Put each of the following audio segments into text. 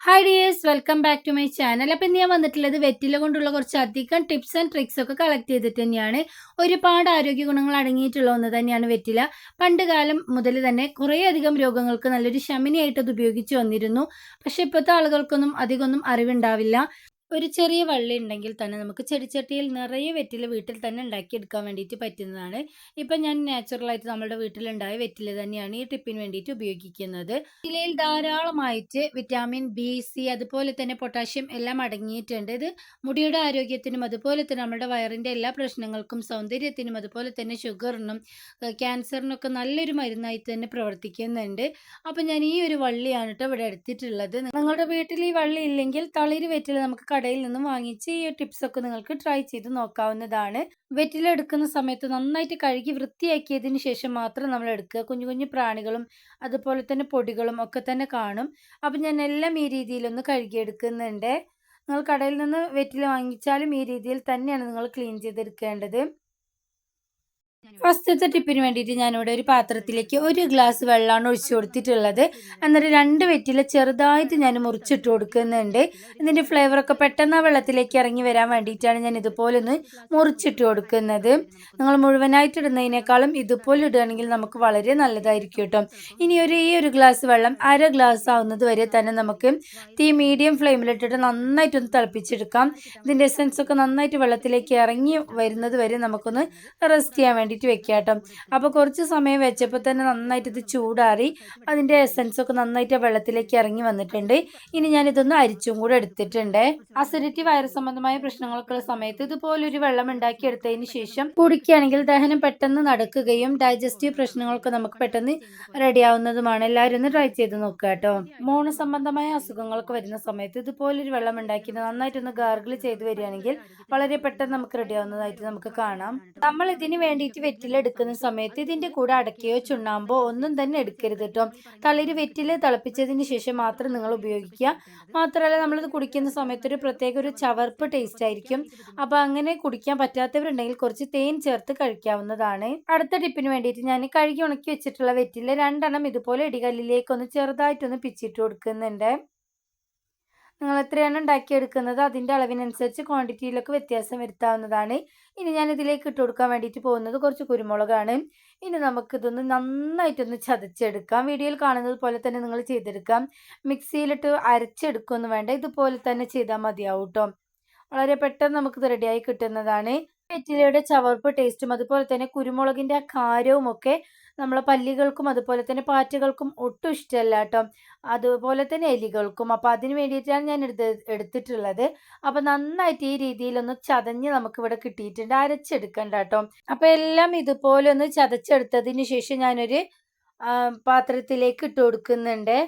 Hi dears welcome back to my channel അപ്പം ഞാൻ വന്നിട്ടുള്ളത് വെറ്റില കൊണ്ടുള്ള കുറച്ച് അധികം ടിപ്സ് ആൻഡ് ട്രിക്സ് ഒക്കെ കളക്ട് ചെയ്തിട്ട് തന്നെയാണ്. ഒരുപാട് ആരോഗ്യ ഗുണങ്ങൾ അടങ്ങിയിട്ടുള്ള ഒന്ന് തന്നെയാണ് വെറ്റില. പണ്ട് കാലം മുതൽ തന്നെ കുറേയധികം രോഗങ്ങൾക്ക് നല്ലൊരു ശമനിയായിട്ട് അത് ഉപയോഗിച്ച് വന്നിരുന്നു. പക്ഷേ ഇപ്പോഴത്തെ ആളുകൾക്കൊന്നും അധികമൊന്നും അറിവുണ്ടാവില്ല. ഒരു ചെറിയ വള്ളി ഉണ്ടെങ്കിൽ തന്നെ നമുക്ക് ചെടിച്ചട്ടിയിൽ നിറയെ വെറ്റില വീട്ടിൽ തന്നെ ഉണ്ടാക്കിയെടുക്കാൻ വേണ്ടിയിട്ട് പറ്റുന്നതാണ്. ഇപ്പം ഞാൻ നാച്ചുറലായിട്ട് നമ്മുടെ വീട്ടിലുണ്ടായ വെറ്റില തന്നെയാണ് ഈ ടിപ്പിന് വേണ്ടിയിട്ട് ഉപയോഗിക്കുന്നത്. വെറ്റിലയിൽ ധാരാളമായിട്ട് വിറ്റാമിൻ ബി സി അതുപോലെ തന്നെ പൊട്ടാഷ്യം എല്ലാം അടങ്ങിയിട്ടുണ്ട്. ഇത് മുടിയുടെ ആരോഗ്യത്തിനും അതുപോലെ തന്നെ നമ്മുടെ വയറിന്റെ എല്ലാ പ്രശ്നങ്ങൾക്കും സൗന്ദര്യത്തിനും അതുപോലെ തന്നെ ഷുഗറിനും ക്യാൻസറിനൊക്കെ നല്ലൊരു മരുന്നായി തന്നെ പ്രവർത്തിക്കുന്നുണ്ട്. അപ്പം ഞാൻ ഈ ഒരു വള്ളിയാണ് കേട്ടോ ഇവിടെ എടുത്തിട്ടുള്ളത്. നിങ്ങളുടെ വീട്ടിൽ ഈ വള്ളി ഇല്ലെങ്കിൽ തളിര് വെറ്റില നമുക്ക് കടയിൽ നിന്നും വാങ്ങിച്ച് ഈ ടിപ്സ് ഒക്കെ നിങ്ങൾക്ക് ട്രൈ ചെയ്ത് നോക്കാവുന്നതാണ്. വെറ്റില എടുക്കുന്ന സമയത്ത് നന്നായിട്ട് കഴുകി വൃത്തിയാക്കിയതിന് ശേഷം മാത്രം നമ്മൾ എടുക്കുക കുഞ്ഞു കുഞ്ഞു പ്രാണികളും അതുപോലെ തന്നെ പൊടികളും ഒക്കെ തന്നെ കാണും. അപ്പം ഞാൻ എല്ലാം ഈ രീതിയിലൊന്ന് കഴുകിയെടുക്കുന്നുണ്ട്. നിങ്ങൾ കടയിൽ നിന്ന് വെറ്റിൽ വാങ്ങിച്ചാലും ഈ രീതിയിൽ തന്നെയാണ് നിങ്ങൾ ക്ലീൻ ചെയ്തെടുക്കേണ്ടത്. ഫസ്റ്റത്തെ ടിപ്പിന് വേണ്ടിയിട്ട് ഞാനിവിടെ ഒരു പാത്രത്തിലേക്ക് ഒരു ഗ്ലാസ് വെള്ളമാണ് ഒഴിച്ചു കൊടുത്തിട്ടുള്ളത്. എന്നിട്ട് രണ്ട് വെറ്റില ചെറുതായിട്ട് ഞാൻ മുറിച്ചിട്ട് കൊടുക്കുന്നുണ്ട്. ഇതിന്റെ ഫ്ലേവറൊക്കെ പെട്ടെന്ന് ആ വെള്ളത്തിലേക്ക് ഇറങ്ങി വരാൻ വേണ്ടിയിട്ടാണ് ഞാൻ ഇതുപോലെ ഒന്ന് മുറിച്ചിട്ട് കൊടുക്കുന്നത്. നിങ്ങൾ മുഴുവനായിട്ട് ഇടുന്നതിനേക്കാളും ഇതുപോലെ ഇടുകയാണെങ്കിൽ നമുക്ക് വളരെ നല്ലതായിരിക്കും കേട്ടോ. ഇനി ഒരു ഈ ഒരു ഗ്ലാസ് വെള്ളം അര ഗ്ലാസ് ആവുന്നത് വരെ തന്നെ നമുക്ക് തീ മീഡിയം ഫ്ലെയിമിലിട്ടിട്ട് നന്നായിട്ടൊന്ന് തിളപ്പിച്ചെടുക്കാം. ഇതിന്റെ എസൻസ് ഒക്കെ നന്നായിട്ട് വെള്ളത്തിലേക്ക് ഇറങ്ങി വരുന്നത് വരെ നമുക്കൊന്ന് റെസ്റ്റ് ചെയ്യാൻ വേണ്ടിയിട്ട് വെക്കാം കേട്ടോ അപ്പോൾ കുറച്ച് സമയം വെച്ചപ്പോൾ തന്നെ നന്നായിട്ട് ഇത് ചൂടാറി അതിന്റെ എസൻസ് ഒക്കെ നന്നായിട്ട് വെള്ളത്തിലേക്ക് ഇറങ്ങി വന്നിട്ടുണ്ട്. ഇനി ഞാൻ ഇതൊന്ന് അരിച്ചും കൂടെ എടുത്തിട്ടുണ്ട്. അസിഡിറ്റി വൈറസ് സംബന്ധമായ പ്രശ്നങ്ങൾക്കുള്ള സമയത്ത് ഇതുപോലൊരു വെള്ളം ഉണ്ടാക്കി എടുത്തതിന് ശേഷം കുടിക്കുകയാണെങ്കിൽ ദഹനം പെട്ടെന്ന് നടക്കുകയും ഡൈജസ്റ്റീവ് പ്രശ്നങ്ങൾക്ക് നമുക്ക് പെട്ടെന്ന് റെഡിയാവുന്നതുമാണ്. എല്ലാവരും ഒന്ന് ട്രൈ ചെയ്ത് നോക്കുക കേട്ടോ. മോണ സംബന്ധമായ അസുഖങ്ങളൊക്കെ വരുന്ന സമയത്ത് ഇതുപോലൊരു വെള്ളം ഉണ്ടാക്കി നന്നായിട്ടൊന്ന് ഗാർഗിൾ ചെയ്ത് വരികയാണെങ്കിൽ വളരെ പെട്ടെന്ന് നമുക്ക് റെഡിയാവുന്നതായിട്ട് നമുക്ക് കാണാം. നമ്മൾ ഇതിന് വേണ്ടിയിട്ട് വെറ്റില എടുക്കുന്ന സമയത്ത് ഇതിന്റെ കൂടെ അടക്കയോ ചുണ്ണാമ്പോ ഒന്നും തന്നെ എടുക്കരുത് കേട്ടോ. തളിര് വെറ്റില തിളപ്പിച്ചതിന് ശേഷം മാത്രം നിങ്ങൾ ഉപയോഗിക്കുക. മാത്രമല്ല നമ്മളിത് കുടിക്കുന്ന സമയത്ത് ഒരു പ്രത്യേക ഒരു ചവർപ്പ് ടേസ്റ്റ് ആയിരിക്കും. അപ്പൊ അങ്ങനെ കുടിക്കാൻ പറ്റാത്തവരുണ്ടെങ്കിൽ കുറച്ച് തേൻ ചേർത്ത് കഴിക്കാവുന്നതാണ്. അടുത്ത ടിപ്പിന് വേണ്ടിയിട്ട് ഞാൻ കഴുകി ഉണക്കി വെച്ചിട്ടുള്ള വെറ്റില രണ്ടെണ്ണം ഇതുപോലെ ഇടികല്ലിലേക്ക് ഒന്ന് ചെറുതായിട്ടൊന്ന് പിച്ചിട്ട് കൊടുക്കുന്നുണ്ട്. നിങ്ങൾ എത്രയാണ് ഉണ്ടാക്കിയെടുക്കുന്നത്? അതിന്റെ അളവിനനുസരിച്ച് ക്വാണ്ടിറ്റിയിലൊക്കെ വ്യത്യാസം വരുത്താവുന്നതാണ്. ഇനി ഞാൻ ഇതിലേക്ക് ഇട്ട് കൊടുക്കാൻ വേണ്ടിയിട്ട് പോകുന്നത് കുറച്ച് കുരുമുളകാണ്. ഇനി നമുക്കിതൊന്ന് നന്നായിട്ടൊന്ന് ചതച്ചെടുക്കാം. വീഡിയോയിൽ കാണുന്നത് പോലെ തന്നെ നിങ്ങൾ ചെയ്തെടുക്കാം. മിക്സിയിലിട്ട് അരച്ചെടുക്കുമെന്ന് വേണ്ട ഇതുപോലെ തന്നെ ചെയ്താൽ മതിയാവും കേട്ടോ. വളരെ പെട്ടെന്ന് നമുക്കിത് റെഡിയായി കിട്ടുന്നതാണ്. വെറ്റിലയുടെ ചവർപ്പ് ടേസ്റ്റും അതുപോലെ തന്നെ കുരുമുളകിന്റെ ആ കാരവും ഒക്കെ നമ്മളെ പല്ലികൾക്കും അതുപോലെ തന്നെ പാറ്റകൾക്കും ഒട്ടും ഇഷ്ടമല്ല കേട്ടോ. അതുപോലെ തന്നെ എലികൾക്കും. അപ്പോൾ അതിന് വേണ്ടിയിട്ടാണ് ഞാൻ എടുത്ത് എടുത്തിട്ടുള്ളത്. അപ്പോൾ നന്നായിട്ട് ഈ രീതിയിലൊന്ന് ചതഞ്ഞ് നമുക്കിവിടെ കിട്ടിയിട്ടുണ്ട്. അരച്ചെടുക്കണ്ട കേട്ടോ. അപ്പോൾ എല്ലാം ഇതുപോലെ ഒന്ന് ചതച്ചെടുത്തതിന് ശേഷം ഞാനൊരു പാത്രത്തിലേക്ക് ഇട്ട് കൊടുക്കുന്നുണ്ട്.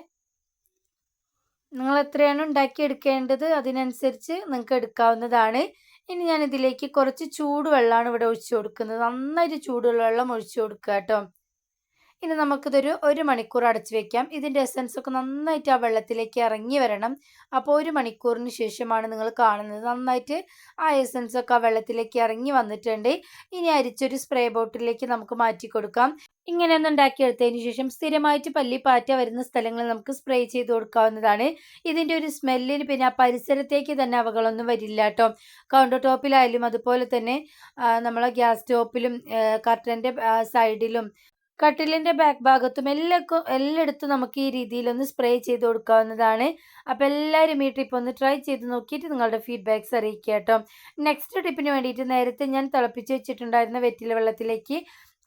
നിങ്ങൾ എത്രയാണ് ഉണ്ടാക്കിയെടുക്കേണ്ടത് അതിനനുസരിച്ച് നിങ്ങൾക്ക് എടുക്കാവുന്നതാണ്. ഇനി ഞാൻ ഇതിലേക്ക് കുറച്ച് ചൂടുവെള്ളമാണ് ഇവിടെ ഒഴിച്ചു കൊടുക്കുന്നത്. നന്നായിട്ട് ചൂടുവെള്ളം ഒഴിച്ചു കൊടുക്കുക കേട്ടോ. ഇനി നമുക്കിതൊരു ഒരു മണിക്കൂർ അടച്ചു വെക്കാം. ഇതിന്റെ എസൻസ് ഒക്കെ നന്നായിട്ട് ആ വെള്ളത്തിലേക്ക് ഇറങ്ങി വരണം. അപ്പോൾ ഒരു മണിക്കൂറിന് ശേഷമാണ് നിങ്ങൾ കാണുന്നത്. നന്നായിട്ട് ആ എസൻസ് ഒക്കെ ആ വെള്ളത്തിലേക്ക് ഇറങ്ങി വന്നിട്ടുണ്ട്. ഇനി അരിച്ചൊരു സ്പ്രേ ബോട്ടിലേക്ക് നമുക്ക് മാറ്റി കൊടുക്കാം. ഇങ്ങനെയൊന്നും ഉണ്ടാക്കിയെടുത്തതിന് ശേഷം സ്ഥിരമായിട്ട് പല്ലി പാറ്റ വരുന്ന സ്ഥലങ്ങളിൽ നമുക്ക് സ്പ്രേ ചെയ്ത് കൊടുക്കാവുന്നതാണ്. ഇതിന്റെ ഒരു സ്മെല്ലിന് പിന്നെ ആ പരിസരത്തേക്ക് തന്നെ അവകളൊന്നും വരില്ല കേട്ടോ. കൗണ്ടർ ടോപ്പിലായാലും അതുപോലെ തന്നെ നമ്മളെ ഗ്യാസ് സ്റ്റോപ്പിലും കർട്ടന്റെ സൈഡിലും കട്ടിലിന്റെ ബാക്ക് ഭാഗത്തും എല്ലാവർക്കും എല്ലായിടത്തും നമുക്ക് ഈ രീതിയിലൊന്ന് സ്പ്രേ ചെയ്ത് കൊടുക്കാവുന്നതാണ്. അപ്പോൾ എല്ലാവരും ഈ ടിപ്പ് ഒന്ന് ട്രൈ ചെയ്ത് നോക്കിയിട്ട് നിങ്ങളുടെ ഫീഡ്ബാക്ക്സ് അറിയിക്കുക കേട്ടോ. നെക്സ്റ്റ് ടിപ്പിന് വേണ്ടിയിട്ട് നേരത്തെ ഞാൻ തിളപ്പിച്ച് വെച്ചിട്ടുണ്ടായിരുന്ന വെറ്റില വെള്ളത്തിലേക്ക്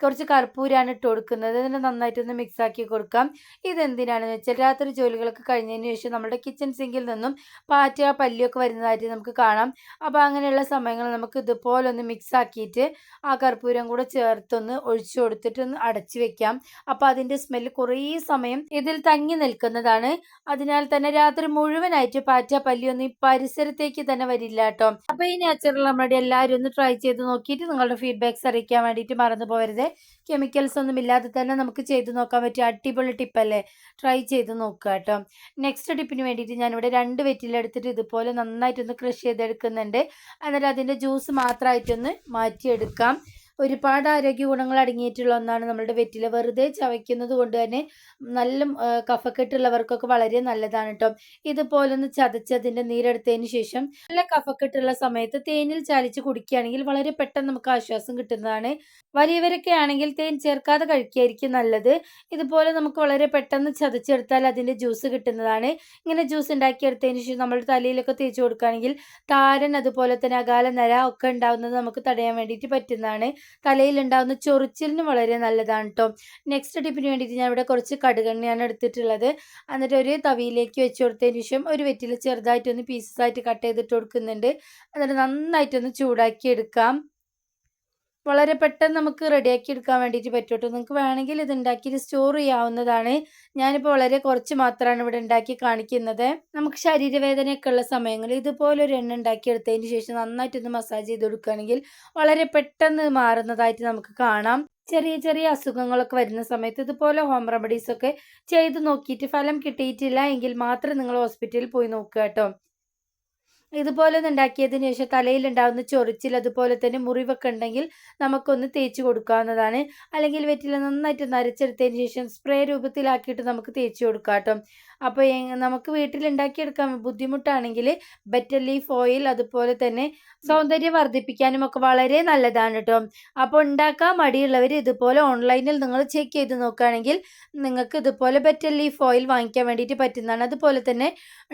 കുറച്ച് കർപ്പൂരാണ് ഇട്ട് കൊടുക്കുന്നത്. ഇതിനെ നന്നായിട്ടൊന്ന് മിക്സാക്കി കൊടുക്കാം. ഇതെന്തിനാണെന്ന് വെച്ചാൽ രാത്രി ജോലികളൊക്കെ കഴിഞ്ഞതിന് ശേഷം നമ്മുടെ കിച്ചൺ സിങ്കിൽ നിന്നും പാറ്റ പല്ലിയൊക്കെ വരുന്നതായിട്ട് നമുക്ക് കാണാം. അപ്പോൾ അങ്ങനെയുള്ള സമയങ്ങളിൽ നമുക്ക് ഇതുപോലെ ഒന്ന് മിക്സാക്കിയിട്ട് ആ കർപ്പൂരം കൂടെ ചേർത്തൊന്ന് ഒഴിച്ചു കൊടുത്തിട്ട് ഒന്ന് അടച്ചു വെക്കാം. അപ്പോൾ അതിന്റെ സ്മെല്ല് കുറേ സമയം ഇതിൽ തങ്ങി നിൽക്കുന്നതാണ്. അതിനാൽ തന്നെ രാത്രി മുഴുവനായിട്ട് പാറ്റ പല്ലിയൊന്നും ഈ പരിസരത്തേക്ക് തന്നെ വരില്ല കേട്ടോ. അപ്പോൾ ഈ നാച്ചുറൽ നമ്മുടെ എല്ലാവരും ഒന്ന് ട്രൈ ചെയ്ത് നോക്കിയിട്ട് നിങ്ങളുടെ ഫീഡ്ബാക്ക്സ് അറിയിക്കാൻ വേണ്ടിയിട്ട് മറന്നു പോകരുത്. കെമിക്കൽസ് ഒന്നും ഇല്ലാതെ തന്നെ നമുക്ക് ചെയ്ത് നോക്കാൻ പറ്റിയ അടിപൊളി ടിപ്പല്ലേ ട്രൈ ചെയ്ത് നോക്കുക കേട്ടോ. നെക്സ്റ്റ് ടിപ്പിന് വേണ്ടിയിട്ട് ഞാനിവിടെ രണ്ട് വെറ്റിലെടുത്തിട്ട് ഇതുപോലെ നന്നായിട്ടൊന്ന് ക്രഷ് ചെയ്തെടുക്കുന്നുണ്ട്. എന്നിട്ട് അതിന്റെ ജ്യൂസ് മാത്രമായിട്ടൊന്ന് മാറ്റിയെടുക്കാം. ഒരുപാട് ആരോഗ്യ ഗുണങ്ങൾ അടങ്ങിയിട്ടുള്ള ഒന്നാണ് നമ്മുടെ വെറ്റില. വെറുതെ ചവയ്ക്കുന്നത് കൊണ്ട് തന്നെ നല്ല കഫക്കെട്ടുള്ളവർക്കൊക്കെ വളരെ നല്ലതാണ് കേട്ടോ ഇതുപോലൊന്ന് ചതച്ചതിന്റെ നീരെടുത്തതിന് ശേഷം നല്ല കഫക്കെട്ടുള്ള സമയത്ത് തേനിൽ ചാലിച്ച് കുടിക്കുകയാണെങ്കിൽ വളരെ പെട്ടെന്ന് നമുക്ക് ആശ്വാസം കിട്ടുന്നതാണ്. വലിയവരൊക്കെ ആണെങ്കിൽ തേൻ ചേർക്കാതെ കഴിക്കുകയായിരിക്കും നല്ലത്. ഇതുപോലെ നമുക്ക് വളരെ പെട്ടെന്ന് ചതച്ചെടുത്താൽ അതിന്റെ ജ്യൂസ് കിട്ടുന്നതാണ്. ഇങ്ങനെ ജ്യൂസ് ഉണ്ടാക്കിയെടുത്തതിന് ശേഷം നമ്മുടെ തലയിലൊക്കെ തേച്ച് കൊടുക്കുകയാണെങ്കിൽ താരൻ അതുപോലെ തന്നെ അകാല നര ഒക്കെ ഉണ്ടാവുന്നത് നമുക്ക് തടയാൻ വേണ്ടിയിട്ട് പറ്റുന്നതാണ്. തലയിൽ ഉണ്ടാകുന്ന ചൊറിച്ചിലിന് വളരെ നല്ലതാണ് കേട്ടോ നെക്സ്റ്റ് ടിപ്പിന് വേണ്ടിയിട്ട് ഞാൻ ഇവിടെ കുറച്ച് കടുകെണ്ണയാണ് എടുത്തിട്ടുള്ളത്. എന്നിട്ട് ഒരു തവിയിലേക്ക് വെച്ച് കൊടുത്തതിന് ശേഷം ഒരു വെറ്റിൽ ചെറുതായിട്ടൊന്ന് പീസസ് ആയിട്ട് കട്ട് ചെയ്തിട്ട് കൊടുക്കുന്നുണ്ട്. എന്നിട്ട് നന്നായിട്ടൊന്ന് ചൂടാക്കി എടുക്കാം വളരെ പെട്ടെന്ന് നമുക്ക് റെഡിയാക്കി എടുക്കാൻ വേണ്ടിയിട്ട് പറ്റും കേട്ടോ നിങ്ങൾക്ക് വേണമെങ്കിൽ ഇത് ഉണ്ടാക്കി സ്റ്റോർ ചെയ്യാവുന്നതാണ്. ഞാനിപ്പോൾ വളരെ കുറച്ച് മാത്രമാണ് ഇവിടെ ഉണ്ടാക്കി കാണിക്കുന്നത്. നമുക്ക് ശരീരവേദനയൊക്കെ ഉള്ള സമയങ്ങളിൽ ഇതുപോലെ ഒരു എണ്ണ ഉണ്ടാക്കിയെടുത്തതിന് ശേഷം നന്നായിട്ടൊന്ന് മസാജ് ചെയ്ത് കൊടുക്കുകയാണെങ്കിൽ വളരെ പെട്ടെന്ന് മാറുന്നതായിട്ട് നമുക്ക് കാണാം. ചെറിയ ചെറിയ അസുഖങ്ങളൊക്കെ വരുന്ന സമയത്ത് ഇതുപോലെ ഹോം റെമഡീസ് ഒക്കെ ചെയ്ത് നോക്കിയിട്ട് ഫലം കിട്ടിയിട്ടില്ല എങ്കിൽ മാത്രം നിങ്ങൾ ഹോസ്പിറ്റലിൽ പോയി നോക്കുക കേട്ടോ. ഇതുപോലെ ഒന്ന് ഉണ്ടാക്കിയതിന് ശേഷം തലയിലുണ്ടാകുന്ന ചൊറിച്ചിൽ അതുപോലെ തന്നെ മുറിവൊക്കെ ഉണ്ടെങ്കിൽ നമുക്കൊന്ന് തേച്ച് കൊടുക്കാവുന്നതാണ്. അല്ലെങ്കിൽ വെറ്റില നന്നായിട്ട് നരച്ചെടുത്തതിന് ശേഷം സ്പ്രേ രൂപത്തിലാക്കിയിട്ട് നമുക്ക് തേച്ച് കൊടുക്കാം കേട്ടോ. അപ്പോൾ നമുക്ക് വീട്ടിലുണ്ടാക്കിയെടുക്കാൻ ബുദ്ധിമുട്ടാണെങ്കിൽ ബെറ്റർ ലീഫ് ഓയിൽ അതുപോലെ തന്നെ സൗന്ദര്യം വർദ്ധിപ്പിക്കാനും ഒക്കെ വളരെ നല്ലതാണ് കേട്ടോ അപ്പോൾ ഉണ്ടാക്കാൻ മടിയുള്ളവർ ഇതുപോലെ ഓൺലൈനിൽ നിങ്ങൾ ചെക്ക് ചെയ്ത് നോക്കുകയാണെങ്കിൽ നിങ്ങൾക്ക് ഇതുപോലെ ബെറ്റർ ലീഫ് ഓയിൽ വാങ്ങിക്കാൻ വേണ്ടിയിട്ട് പറ്റുന്നതാണ്. അതുപോലെ തന്നെ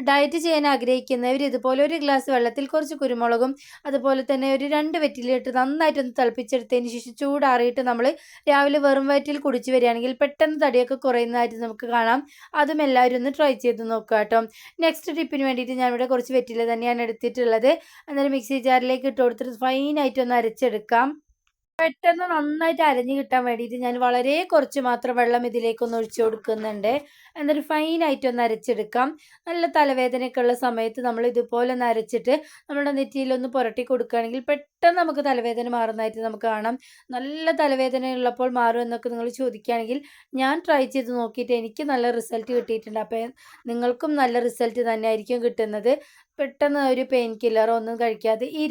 ഡയറ്റ് ചെയ്യാൻ ആഗ്രഹിക്കുന്നവർ ഇതുപോലെ ഒരു ഗ്ലാസ് വെള്ളത്തിൽ കുറച്ച് കുരുമുളകും അതുപോലെ തന്നെ ഒരു രണ്ട് വെറ്റിലിട്ട് നന്നായിട്ടൊന്ന് തിളപ്പിച്ചെടുത്തതിന് ശേഷം ചൂടാറിയിട്ട് നമ്മൾ രാവിലെ വെറും വയറ്റിൽ കുടിച്ചു വരികയാണെങ്കിൽ പെട്ടെന്ന് തടിയൊക്കെ കുറയുന്നതായിട്ട് നമുക്ക് കാണാം. അതും എല്ലാവരും ഒന്ന് ട്രൈ ചെയ്ത് നോക്കുക കേട്ടോ നെക്സ്റ്റ് ടിപ്പിന് വേണ്ടിയിട്ട് ഞാനിവിടെ കുറച്ച് വെറ്റില തന്നെയാണ് എടുത്തിട്ടുള്ളത്. അന്നേരം മിക്സി ജാറിലേക്ക് ഇട്ട് കൊടുത്തിട്ട് ഫൈനായിട്ട് ഒന്ന് അരച്ചെടുക്കാം. പെട്ടെന്ന് നന്നായിട്ട് അരഞ്ഞു കിട്ടാൻ വേണ്ടിയിട്ട് ഞാൻ വളരെ കുറച്ച് മാത്രം വെള്ളം ഇതിലേക്കൊന്ന് ഒഴിച്ചു കൊടുക്കുന്നുണ്ട്. എന്നിട്ട് ഫൈനായിട്ട് ഒന്ന് അരച്ചെടുക്കാം. നല്ല തലവേദനയൊക്കെ ഉള്ള സമയത്ത് നമ്മൾ ഇതുപോലെ ഒന്ന് അരച്ചിട്ട് നമ്മുടെ നെറ്റിയിലൊന്ന് പുരട്ടി കൊടുക്കുകയാണെങ്കിൽ പെട്ടെന്ന് നമുക്ക് തലവേദന മാറുന്നതായിട്ട് നമുക്ക് കാണാം. നല്ല തലവേദന ഉള്ളപ്പോൾ മാറും എന്നൊക്കെ നിങ്ങൾ ചോദിക്കുകയാണെങ്കിൽ ഞാൻ ട്രൈ ചെയ്ത് നോക്കിയിട്ട് എനിക്ക് നല്ല റിസൾട്ട് കിട്ടിയിട്ടുണ്ട്. അപ്പോൾ നിങ്ങൾക്കും നല്ല റിസൾട്ട് തന്നെ ആയിരിക്കും കിട്ടുന്നത്. പെട്ടെന്ന് ഒരു പെയിൻ കില്ലറോ ഒന്നും കഴിക്കാതെ ഈ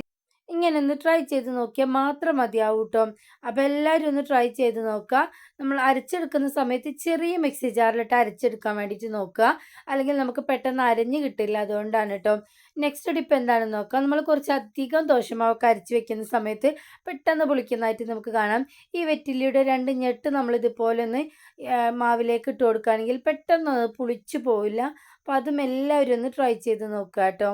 ഇങ്ങനെ ഒന്ന് ട്രൈ ചെയ്ത് നോക്കിയാൽ മാത്രം മതിയാവും കേട്ടോ അപ്പോൾ എല്ലാവരും ഒന്ന് ട്രൈ ചെയ്ത് നോക്കുക. നമ്മൾ അരച്ചെടുക്കുന്ന സമയത്ത് ചെറിയ മിക്സി ജാറിലിട്ട് അരച്ചെടുക്കാൻ വേണ്ടിയിട്ട് നോക്കുക. അല്ലെങ്കിൽ നമുക്ക് പെട്ടെന്ന് അരഞ്ഞ് കിട്ടില്ല അതുകൊണ്ടാണ് കേട്ടോ നെക്സ്റ്റ് ടിപ്പ് എന്താണെന്ന് നോക്കാം നമ്മൾ കുറച്ച് അധികം ദോശമാവൊക്കെ അരച്ച് വെക്കുന്ന സമയത്ത് പെട്ടെന്ന് പുളിക്കുന്നതായിട്ട് നമുക്ക് കാണാം. ഈ വെറ്റിലിയുടെ രണ്ട് ഞെട്ട് നമ്മൾ ഇതുപോലെ ഒന്ന് മാവിലേക്ക് ഇട്ട് കൊടുക്കുകയാണെങ്കിൽ പെട്ടെന്ന് പുളിച്ചു പോവില്ല. അപ്പോൾ അതും എല്ലാവരും ഒന്ന് ട്രൈ ചെയ്ത് നോക്കുക കേട്ടോ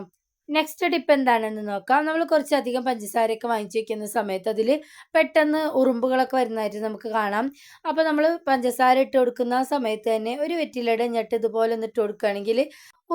നെക്സ്റ്റ് ടിപ്പ് എന്താണെന്ന് നോക്കാം. നമ്മൾ കുറച്ചധികം പഞ്ചസാരയൊക്കെ വാങ്ങിച്ചു വെക്കുന്ന സമയത്ത് അതിൽ പെട്ടെന്ന് ഉറുമ്പുകളൊക്കെ വരുന്നതായിട്ട് നമുക്ക് കാണാം. അപ്പോൾ നമ്മൾ പഞ്ചസാര ഇട്ട് കൊടുക്കുന്ന സമയത്ത് തന്നെ ഒരു വെറ്റിലയുടെ ഞെട്ട് ഇതുപോലെ ഒന്ന് ഇട്ട് കൊടുക്കുകയാണെങ്കിൽ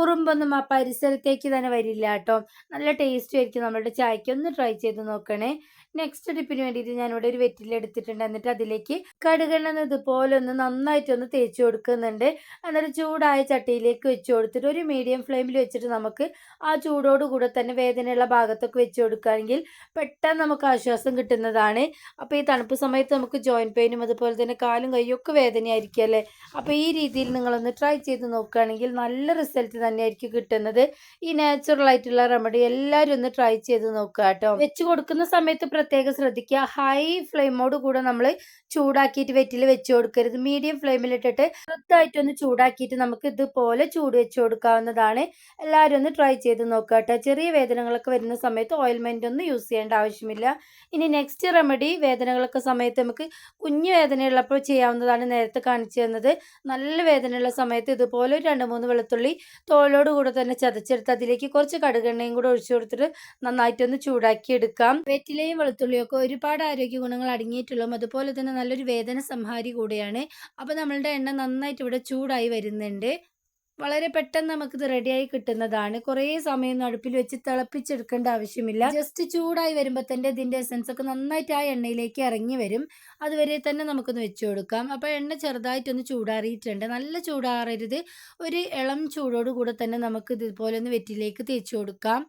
ഉറുമ്പൊന്നും ആ പരിസരത്തേക്ക് തന്നെ വരില്ല കേട്ടോ. നല്ല ടേസ്റ്റ് ആയിരിക്കും. നമ്മളുടെ ചായക്ക് ഒന്ന് ട്രൈ ചെയ്ത് നോക്കണേ. നെക്സ്റ്റ് ടിപ്പിന് വേണ്ടിയിട്ട് ഞാനിവിടെ ഒരു വെറ്റിൽ എടുത്തിട്ടുണ്ട്. എന്നിട്ട് അതിലേക്ക് കടുകെണ്ണ ഇതുപോലെ ഒന്ന് നന്നായിട്ടൊന്ന് തേച്ച് കൊടുക്കുന്നുണ്ട്. എന്നിട്ട് ചൂടായ ചട്ടിയിലേക്ക് വെച്ച് കൊടുത്തിട്ട് ഒരു മീഡിയം ഫ്ലെയിമിൽ വെച്ചിട്ട് നമുക്ക് ആ ചൂടോട് കൂടെ തന്നെ വേദനയുള്ള ഭാഗത്തൊക്കെ വെച്ച് കൊടുക്കുകയാണെങ്കിൽ പെട്ടെന്ന് നമുക്ക് ആശ്വാസം കിട്ടുന്നതാണ്. അപ്പോൾ ഈ തണുപ്പ് സമയത്ത് നമുക്ക് ജോയിന്റ് പെയിനും അതുപോലെ തന്നെ കാലും കൈയൊക്കെ വേദനയായിരിക്കും അല്ലേ? അപ്പോൾ ഈ രീതിയിൽ നിങ്ങളൊന്ന് ട്രൈ ചെയ്ത് നോക്കുകയാണെങ്കിൽ നല്ല റിസൾട്ട് തന്നെയായിരിക്കും കിട്ടുന്നത്. ഈ നാച്ചുറൽ ആയിട്ടുള്ള റെമഡി എല്ലാവരും ഒന്ന് ട്രൈ ചെയ്ത് നോക്കുക കേട്ടോ. വെച്ച് കൊടുക്കുന്ന സമയത്ത് പ്രത്യേകം ശ്രദ്ധിക്കുക. ഹൈ ഫ്ലെയിമോട് കൂടെ നമ്മൾ ചൂടാക്കിയിട്ട് വെറ്റിൽ വെച്ച് കൊടുക്കരുത്. മീഡിയം ഫ്ലെയിമിലിട്ടിട്ട് വൃത്തായിട്ടൊന്ന് ചൂടാക്കിയിട്ട് നമുക്ക് ഇതുപോലെ ചൂട് വെച്ച് കൊടുക്കാവുന്നതാണ്. എല്ലാവരും ഒന്ന് ട്രൈ ചെയ്ത് നോക്കുക കേട്ടോ. ചെറിയ വേദനകളൊക്കെ വരുന്ന സമയത്ത് ഓയിൽമെന്റ് ഒന്നും യൂസ് ചെയ്യേണ്ട ആവശ്യമില്ല. ഇനി നെക്സ്റ്റ് റെമഡി വേദനകളൊക്കെ സമയത്ത് നമുക്ക് കുഞ്ഞു വേദനയുള്ളപ്പോൾ ചെയ്യാവുന്നതാണ് നേരത്തെ കാണിച്ചു തന്നത്. നല്ല വേദനയുള്ള സമയത്ത് ഇതുപോലെ ഒരു രണ്ട് മൂന്ന് വെളുത്തുള്ളി തോലോട് കൂടെ തന്നെ ചതച്ചെടുത്ത് അതിലേക്ക് കുറച്ച് കടുകെണ്ണയും കൂടെ ഒഴിച്ചു കൊടുത്തിട്ട് നന്നായിട്ടൊന്ന് ചൂടാക്കി എടുക്കാം വെറ്റിലയും വെളുത്തുള്ളിയും ഒക്കെ ഒരുപാട് ആരോഗ്യ ഗുണങ്ങൾ അടങ്ങിയിട്ടുള്ളതും അതുപോലെ തന്നെ നല്ലൊരു വേദന സംഹാരി കൂടെയാണ്. അപ്പോൾ നമ്മളുടെ എണ്ണ നന്നായിട്ട് ഇവിടെ ചൂടായി വരുന്നുണ്ട്. വളരെ പെട്ടെന്ന് നമുക്കിത് റെഡിയായി കിട്ടുന്നതാണ്. കുറേ സമയം അടുപ്പിൽ വെച്ച് തിളപ്പിച്ചെടുക്കേണ്ട ആവശ്യമില്ല. ജസ്റ്റ് ചൂടായി വരുമ്പോൾ തന്നെ ഇതിന്റെ എസൻസ് ഒക്കെ നന്നായിട്ട് ആ എണ്ണയിലേക്ക് ഇറങ്ങി വരും. അതുവരെ തന്നെ നമുക്കൊന്ന് വെച്ച് കൊടുക്കാം. അപ്പോൾ എണ്ണ ചെറുതായിട്ടൊന്ന് ചൂടാറിയിട്ടുണ്ട്. നല്ല ചൂടാറരുത്. ഒരു ഇളം ചൂടോട് കൂടെ തന്നെ നമുക്ക് ഇതുപോലെ ഒന്ന് വെറ്റിലേക്ക് തേച്ച് കൊടുക്കാം.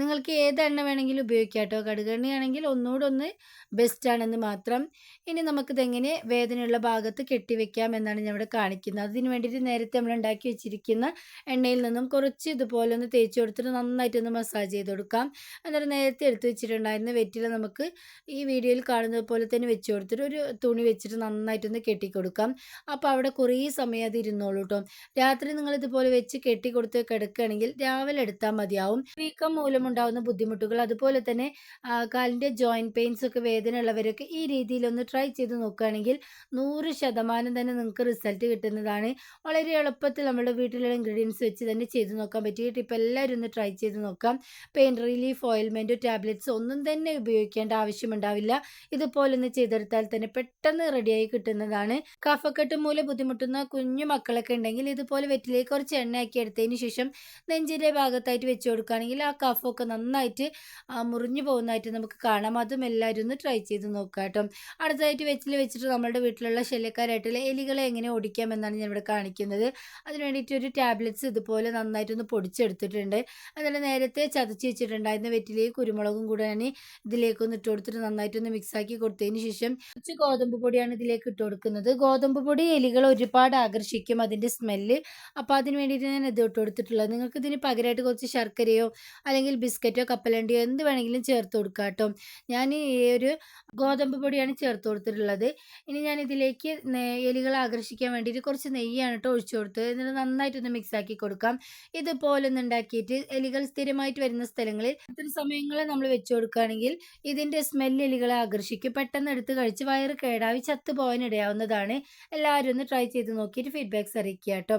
നിങ്ങൾക്ക് ഏത് എണ്ണ വേണമെങ്കിലും ഉപയോഗിക്കാം കേട്ടോ കടുക് എണ്ണയാണെങ്കിൽ ഒന്നുകൂടെ ഒന്ന് ബെസ്റ്റ് ആണെന്ന് മാത്രം. ഇനി നമുക്കിതെങ്ങനെ വേദനയുള്ള ഭാഗത്ത് കെട്ടിവെക്കാം എന്നാണ് ഞാൻ ഇവിടെ കാണിക്കുന്നത്. അതിന് വേണ്ടിയിട്ട് നേരത്തെ നമ്മൾ ഉണ്ടാക്കി വെച്ചിരിക്കുന്ന എണ്ണയിൽ നിന്നും കുറച്ച് ഇതുപോലെ ഒന്ന് തേച്ച് കൊടുത്തിട്ട് നന്നായിട്ടൊന്ന് മസാജ് ചെയ്ത് കൊടുക്കാം. എന്നിട്ട് നേരത്തെ എടുത്ത് വെച്ചിട്ടുണ്ടായിരുന്ന വെറ്റില നമുക്ക് ഈ വീഡിയോയിൽ കാണുന്നത് പോലെ തന്നെ വെച്ച് കൊടുത്തിട്ട് ഒരു തുണി വെച്ചിട്ട് നന്നായിട്ടൊന്ന് കെട്ടിക്കൊടുക്കാം. അപ്പോൾ അവിടെ കുറേ സമയം അത് ഇരുന്നോളൂ കേട്ടോ രാത്രി നിങ്ങൾ ഇതുപോലെ വെച്ച് കെട്ടി കൊടുത്ത് കിടക്കുകയാണെങ്കിൽ രാവിലെ എടുത്താൽ മതിയാവും. വീക്കം മൂലമുണ്ടാകുന്ന ബുദ്ധിമുട്ടുകൾ. അതുപോലെ തന്നെ കാലിന്റെ ജോയിന്റ് പെയിൻസ് ഒക്കെ വേദന ഉള്ളവരൊക്കെ ഈ രീതിയിൽ ഒന്ന് ട്രൈ ചെയ്ത് നോക്കുകയാണെങ്കിൽ നൂറ് ശതമാനം തന്നെ നിങ്ങൾക്ക് റിസൾട്ട് കിട്ടുന്നതാണ്. വളരെ എളുപ്പത്തിൽ നമ്മുടെ വീട്ടിലുള്ള ഇൻഗ്രീഡിയൻസ് വെച്ച് തന്നെ ചെയ്ത് നോക്കാൻ പറ്റിയ ടിപ്പ് എല്ലാവരും ഒന്ന് ട്രൈ ചെയ്ത് നോക്കാം. പെയിൻ റിലീഫ് ഓയിൽമെന്റോ ടാബ്ലറ്റ്സ് ഒന്നും തന്നെ ഉപയോഗിക്കേണ്ട ആവശ്യമുണ്ടാവില്ല ഇതുപോലെ ഒന്ന് ചെയ്തെടുത്താൽ തന്നെ പെട്ടെന്ന് റെഡിയായി കിട്ടുന്നതാണ്. കഫക്കെട്ട് മൂലം ബുദ്ധിമുട്ടുന്ന കുഞ്ഞു മക്കളൊക്കെ ഉണ്ടെങ്കിൽ ഇതുപോലെ വെറ്റിലേക്ക് കുറച്ച് എണ്ണയാക്കി എടുത്തതിന് ശേഷം നെഞ്ചിന്റെ ഭാഗത്തായിട്ട് വെച്ച് കൊടുക്കുകയാണെങ്കിൽ ആ കഫമൊക്കെ നന്നായിട്ട് മുറിഞ്ഞു പോകുന്നതായിട്ട് നമുക്ക് കാണാം. അതും എല്ലാവരും ഒന്ന് ട്രൈ ചെയ്ത് നോക്കാം കേട്ടോ. അടുത്തതായിട്ട് വെച്ചിൽ വെച്ചിട്ട് നമ്മുടെ വീട്ടിലുള്ള ശല്യക്കാരായിട്ടുള്ള എലികളെ എങ്ങനെ ഓടിക്കാം എന്നാണ് ഞാൻ ഇവിടെ കാണിക്കുന്നത്. അതിന് വേണ്ടിയിട്ട് ഒരു ടാബ്ലറ്റ്സ് ഇതുപോലെ നന്നായിട്ടൊന്ന് പൊടിച്ചെടുത്തിട്ടുണ്ട്. അതുപോലെ നേരത്തെ ചതച്ച് വെച്ചിട്ടുണ്ടായിരുന്ന വെറ്റിലയും കുരുമുളകും കൂടെ ഞാൻ ഇതിലേക്കൊന്ന് ഇട്ട് കൊടുത്തിട്ട് നന്നായിട്ടൊന്ന് മിക്സാക്കി കൊടുത്തതിന് ശേഷം കുറച്ച് ഗോതമ്പ് പൊടിയാണ് ഇതിലേക്ക് ഇട്ട് കൊടുക്കുന്നത്. ഗോതമ്പ് പൊടി എലികൾ ഒരുപാട് ആകർഷിക്കും അതിന്റെ സ്മെല്ല് അപ്പോൾ അതിന് വേണ്ടിയിട്ട് ഞാൻ ഇത് ഇട്ട് കൊടുത്തിട്ടുള്ളത്. നിങ്ങൾക്ക് ഇതിന് പകരമായിട്ട് കുറച്ച് ശർക്കരയോ അല്ലെങ്കിൽ ബിസ്ക്കറ്റോ കപ്പലണ്ടിയോ എന്ത് വേണമെങ്കിലും ചേർത്ത് കൊടുക്കുക കേട്ടോ ഞാൻ ഈ ഒരു ഗോതമ്പ് പൊടിയാണ് ചേർത്ത് കൊടുത്തിട്ടുള്ളത്. ഇനി ഞാൻ ഇതിലേക്ക് എലികളെ ആകർഷിക്കാൻ വേണ്ടിയിട്ട് കുറച്ച് നെയ്യാണ് കേട്ടോ ഒഴിച്ചു കൊടുത്തത് എന്നിട്ട് നന്നായിട്ടൊന്ന് മിക്സ് ആക്കി കൊടുക്കാം. ഇതുപോലെ ഒന്ന് ഉണ്ടാക്കിയിട്ട് എലികൾ സ്ഥിരമായിട്ട് വരുന്ന സ്ഥലങ്ങളിൽ ഇത്തരം സമയങ്ങളിൽ നമ്മൾ വെച്ചു കൊടുക്കുകയാണെങ്കിൽ ഇതിന്റെ സ്മെല്ല് എലികളെ ആകർഷിക്കും. പെട്ടെന്ന് എടുത്ത് കഴിച്ച് വയറ് കേടാവി ചത്തു പോകാൻ ഇടയാവുന്നതാണ്. എല്ലാവരും ഒന്ന് ട്രൈ ചെയ്ത് നോക്കിയിട്ട് ഫീഡ്ബാക്ക്സ് അറിയിക്കുക കേട്ടോ